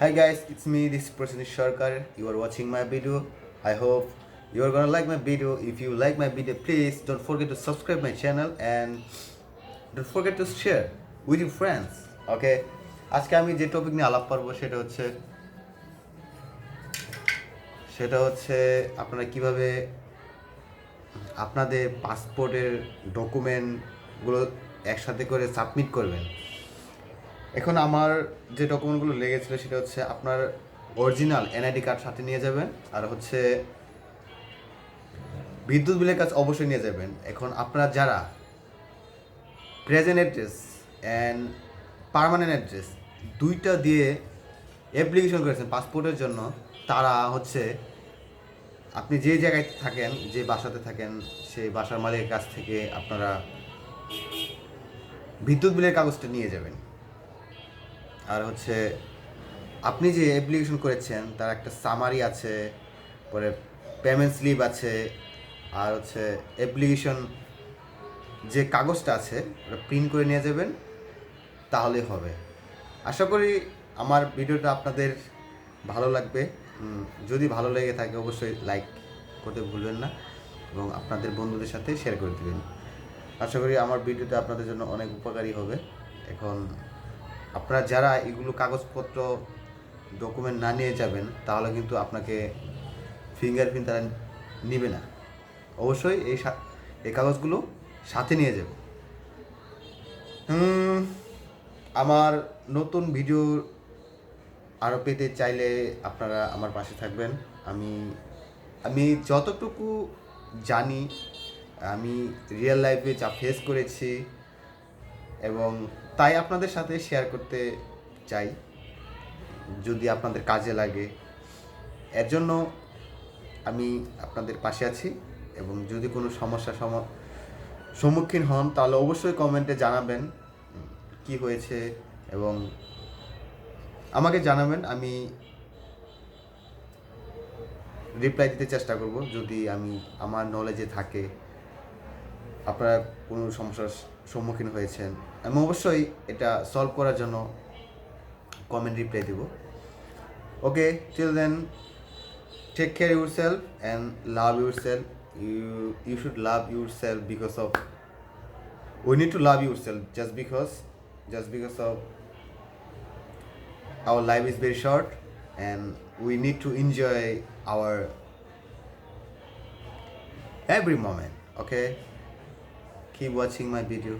Hi guys, it's me, this person is Sharkar. You are watching my video. I hope you are gonna like my video. If you like my video, please don't forget to subscribe my channel and don't forget to share with your friends. Okay? আজকে আমি যে topic নিয়ে আলাপ করব সেটা হচ্ছে সেটা হচ্ছে আপনারা কীভাবে আপনাদের পাসপোর্টের ডকুমেন্টগুলো একসাথে করে সাবমিট করবেন এখন আমার যে ডকুমেন্টগুলো লেগেছিল সেটা হচ্ছে আপনার অরিজিনাল এনআইডি কার্ড সাথে নিয়ে যাবেন, আর হচ্ছে বিদ্যুৎ বিলের কাজ অবশ্যই নিয়ে যাবেন। এখন আপনারা যারা present address and permanent address দুইটা দিয়ে অ্যাপ্লিকেশন করেছেন পাসপোর্টের জন্য, তারা হচ্ছে আপনি যে জায়গায় থাকেন, যে বাসাতে থাকেন, সেই বাসার মালিকের কাছ থেকে আপনারা বিদ্যুৎ বিলের কাগজটা নিয়ে যাবেন। আর হচ্ছে, আপনি যে অ্যাপ্লিকেশন করেছেন, তার একটা সামারি আছে, পরে পেমেন্ট স্লিপ আছে, আর হচ্ছে অ্যাপ্লিকেশন যে কাগজটা আছে, ওটা প্রিন্ট করে নিয়ে যাবেন তাহলেই হবে। আশা করি আমার ভিডিওটা আপনাদের ভালো লাগবে। যদি ভালো লেগে থাকে, অবশ্যই লাইক করতে ভুলবেন না, এবং আপনাদের বন্ধুদের সাথে শেয়ার করে দেবেন। আশা করি আমার ভিডিওটা আপনাদের জন্য অনেক উপকারী হবে। এখন আপনারা যারা এগুলো কাগজপত্র ডকুমেন্ট না নিয়ে যাবেন, তাহলে কিন্তু আপনাকে ফিঙ্গারপ্রিন্ট তারা নিবে না। অবশ্যই এই এই কাগজগুলো সাথে নিয়ে যাবে। আমার নতুন ভিডিও আরও পেতে চাইলে আপনারা আমার পাশে থাকবেন। আমি আমি যতটুকু জানি, আমি রিয়েল লাইফে যা ফেস করেছি এবং তাই আপনাদের সাথে শেয়ার করতে চাই। যদি আপনাদের কাজে লাগে। এর জন্য আমি আপনাদের পাশে আছি এবং যদি কোনো সমস্যার সম- সম্মুখীন হন, তাহলে অবশ্যই কমেন্টে জানাবেন কি হয়েছে এবং আমাকে জানাবেন, আমি রিপ্লাই দিতে চেষ্টা করব। যদি আমি, আমার নলেজে থাকে, আপনারা কোনো সমস্যার সম্মুখীন হয়েছেন আমি অবশ্যই এটা সলভ করার জন্য comment reply Dev okay till then take care yourself and love yourself you you should love yourself because of we need to love yourself just because just because of our life is very short and we need to enjoy our every moment okay keep watching my video